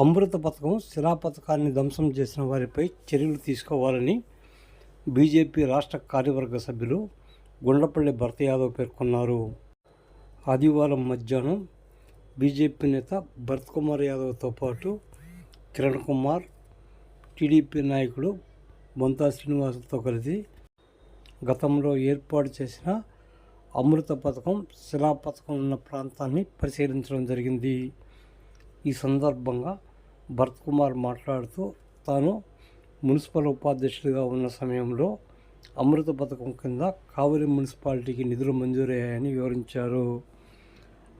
అమృత పథకం శిలా పథకాన్ని ధ్వంసం చేసిన వారిపై చర్యలు తీసుకోవాలని బీజేపీ రాష్ట్ర కార్యవర్గ సభ్యులు గుండ్లపల్లి భరత యాదవ్ పేర్కొన్నారు. ఆదివారం మధ్యాహ్నం బీజేపీ నేత భరత్ కుమార్ యాదవ్తో పాటు కిరణ్ కుమార్ టీడీపీ నాయకుడు బొంతా శ్రీనివాసులతో కలిసి గతంలో ఏర్పాటు చేసిన అమృత పథకం శిలా పథకం ఉన్న ప్రాంతాన్ని పరిశీలించడం జరిగింది. ఈ సందర్భంగా భరత్ కుమార్ మాట్లాడుతూ తాను మున్సిపల్ ఉపాధ్యక్షుడిగా ఉన్న సమయంలో అమృత పథకం కింద కావలి మున్సిపాలిటీకి నిధులు మంజూరయ్యాయని వివరించారు.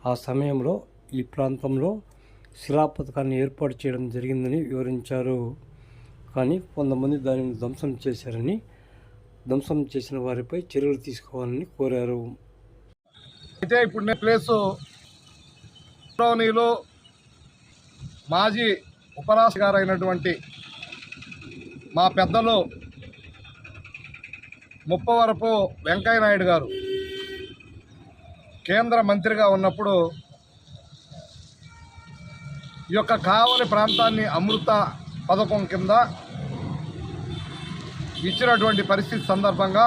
ఆ సమయంలో ఈ ప్రాంతంలో శిలా పథకాన్ని ఏర్పాటు చేయడం జరిగిందని వివరించారు. కానీ కొంతమంది దానిని ధ్వంసం చేశారని ధ్వంసం చేసిన వారిపై చర్యలు తీసుకోవాలని కోరారు. అయితే ఇప్పుడు నేను ప్లేసు టోనీలో మాజీ ఉపరాశ గారు అయినటువంటి మా పెద్దలు ముప్పవరపు వెంకయ్య నాయుడు గారు కేంద్ర మంత్రిగా ఉన్నప్పుడు ఈ యొక్క కావలి ప్రాంతాన్ని అమృత పథకం కింద ఇచ్చినటువంటి పరిస్థితి సందర్భంగా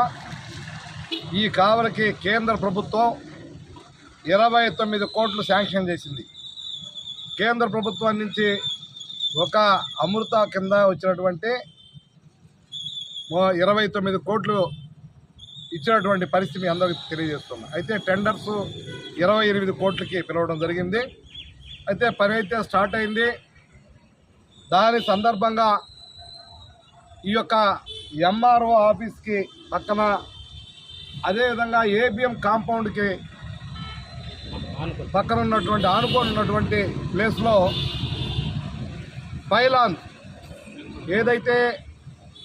ఈ కావలికి కేంద్ర ప్రభుత్వం ఇరవై తొమ్మిది కోట్లు శాంక్షన్ చేసింది. కేంద్ర ప్రభుత్వం నుంచి ఒక అమృత కింద వచ్చినటువంటి ఓ ఇరవై తొమ్మిది కోట్లు ఇచ్చినటువంటి పరిస్థితి అందరికీ తెలియజేస్తుంది అయితే టెండర్స్ ఇరవై ఎనిమిది కోట్లకి పిలవడం జరిగింది. అయితే పని అయితే స్టార్ట్ అయింది. దాని సందర్భంగా ఈ యొక్క ఎంఆర్ఓ ఆఫీస్కి పక్కన అదేవిధంగా ఏబిఎం కాంపౌండ్కి పక్కన ఉన్నటువంటి ఆనుకొని ఉన్నటువంటి ప్లేస్లో పైలాన్ ఏదైతే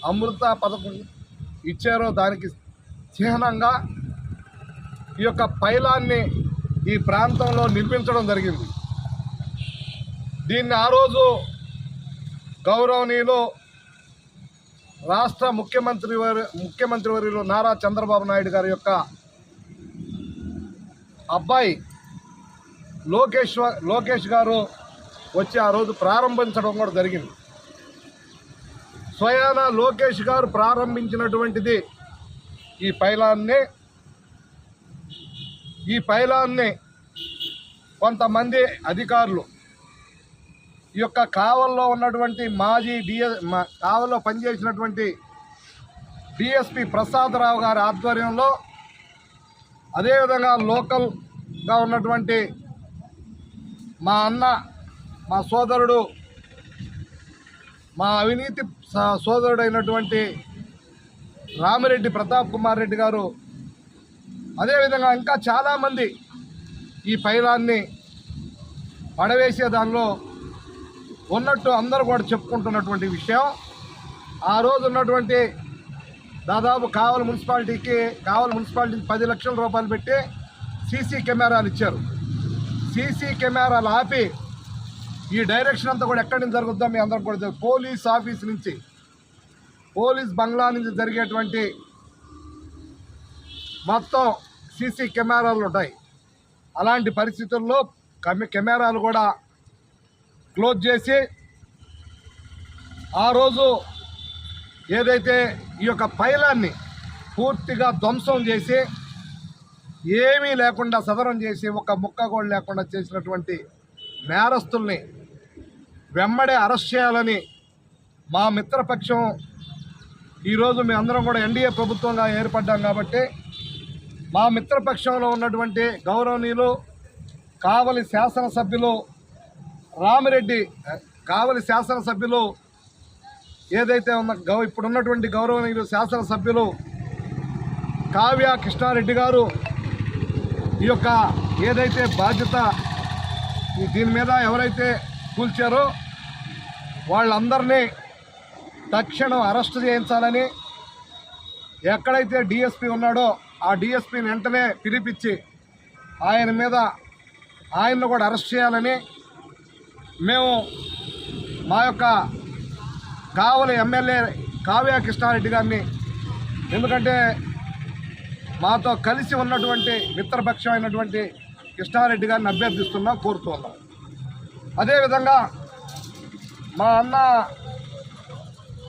అమృత పథకం ఇచ్చారో దానికి చిహ్నంగా ఈ యొక్క పైలాన్ని ఈ ప్రాంతంలో నిర్మించడం జరిగింది. దీన్ని ఆ రోజు గౌరవనీయులు రాష్ట్ర ముఖ్యమంత్రి వారి ముఖ్యమంత్రి వర్యులు నారా చంద్రబాబు నాయుడు గారి యొక్క అబ్బాయి లోకేశ్వ లోకేష్ గారు వచ్చి ఆ రోజు ప్రారంభించడం కూడా జరిగింది. స్వయాన లోకేష్ గారు ప్రారంభించినటువంటిది ఈ పైలాన్ని ఈ పైలాన్ని కొంతమంది అధికారులు ఈ యొక్క కావల్లో ఉన్నటువంటి మాజీ డిఎస్ కావల్లో పనిచేసినటువంటి డిఎస్పి ప్రసాదరావు గారి ఆధ్వర్యంలో అదేవిధంగా లోకల్గా ఉన్నటువంటి మా అన్న మా సోదరుడు మా అవినీతి స- సోదరుడైనటువంటి రామిరెడ్డి ప్రతాప్ కుమార్ రెడ్డి గారు అదేవిధంగా ఇంకా చాలామంది ఈ పైలాన్ని పడవేసే దానిలో ఉన్నట్టు అందరూ కూడా చెప్పుకుంటున్నటువంటి విషయం. ఆ రోజు ఉన్నటువంటి దాదాపు కావలి మున్సిపాలిటీకి కావలి మున్సిపాలిటీకి పది లక్షల రూపాయలు పెట్టి సీసీ కెమెరాలు ఇచ్చారు. సీసీ కెమెరాలు ఆపి ఈ డైరెక్షన్ అంతా కూడా ఎక్కడి నుంచి జరుగుతుందో మీ అందరం కూడా పోలీస్ ఆఫీస్ నుంచి పోలీస్ బంగ్లా నుంచి జరిగేటువంటి మొత్తం సీసీ కెమెరాలు ఉంటాయి. అలాంటి పరిస్థితుల్లో కమి- కెమెరాలు కూడా క్లోజ్ చేసి ఆ రోజు ఏదైతే ఈ యొక్క పైలాన్ని పూర్తిగా ధ్వంసం చేసి ఏమీ లేకుండా సదరం చేసి ఒక ముక్క కూడా లేకుండా చేసినటువంటి నేరస్తుల్ని వెంబడే అరెస్ట్ చేయాలని మా మిత్రపక్షం ఈరోజు మేము అందరం కూడా ఎన్డీఏ ప్రభుత్వంగా ఏర్పడ్డాం కాబట్టి మా మిత్రపక్షంలో ఉన్నటువంటి గౌరవనీయులు కావలి శాసనసభ్యులు రామిరెడ్డి కావలి శాసనసభ్యులు ఏదైతే ఉన్న గౌ ఇప్పుడు ఉన్నటువంటి గౌరవనీయులు శాసనసభ్యులు కావ్య కృష్ణారెడ్డి గారు ఈ యొక్క ఏదైతే బాధ్యత దీని మీద ఎవరైతే కూల్చారో వాళ్ళందరినీ తక్షణం అరెస్ట్ చేయించాలని ఎక్కడైతే డిఎస్పి ఉన్నాడో ఆ డిఎస్పిని వెంటనే పిలిపించి ఆయన మీద ఆయన్ను కూడా అరెస్ట్ చేయాలని మేము మా యొక్క కావలి ఎమ్మెల్యే కావ్య కృష్ణారెడ్డి గారిని ఎందుకంటే మాతో కలిసి ఉన్నటువంటి మిత్రపక్షమైనటువంటి కృష్ణారెడ్డి గారిని అభ్యర్థిస్తున్నాం కోరుతున్నాం అదేవిధంగా మా అన్న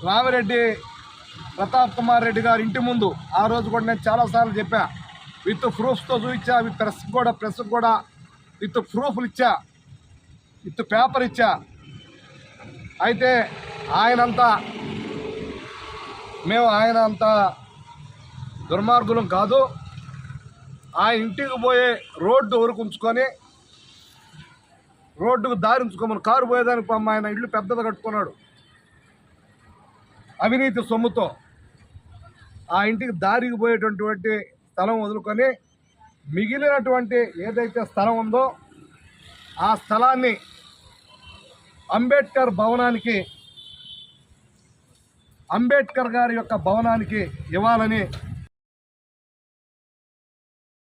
రామిరెడ్డి ప్రతాప్ కుమార్ రెడ్డి గారి ఇంటి ముందు ఆ రోజు కూడా నేను చాలాసార్లు చెప్పా విత్ ప్రూఫ్స్తో చూపించా విత్ ప్రెస్ కూడా ప్రెస్ కూడా విత్ ప్రూఫ్లు ఇచ్చా విత్ పేపర్ ఇచ్చా. అయితే ఆయనంతా మేము ఆయన అంత దుర్మార్గులం కాదు. ఆ ఇంటికి పోయే రోడ్డు ఊరుకుంచుకొని ఉంచుకొని రోడ్డుకు దారించుకోమని కారు పోయేదానికి అమ్మ ఆయన ఇల్లు పెద్దది కట్టుకున్నాడు. అవినీతి సొమ్ముతో ఆ ఇంటికి దారికి పోయేటటువంటి స్థలం వదులుకొని మిగిలినటువంటి ఏదైతే స్థలం ఉందో ఆ స్థలాన్ని అంబేద్కర్ భవనానికి అంబేద్కర్ గారి యొక్క భవనానికి ఇవ్వాలని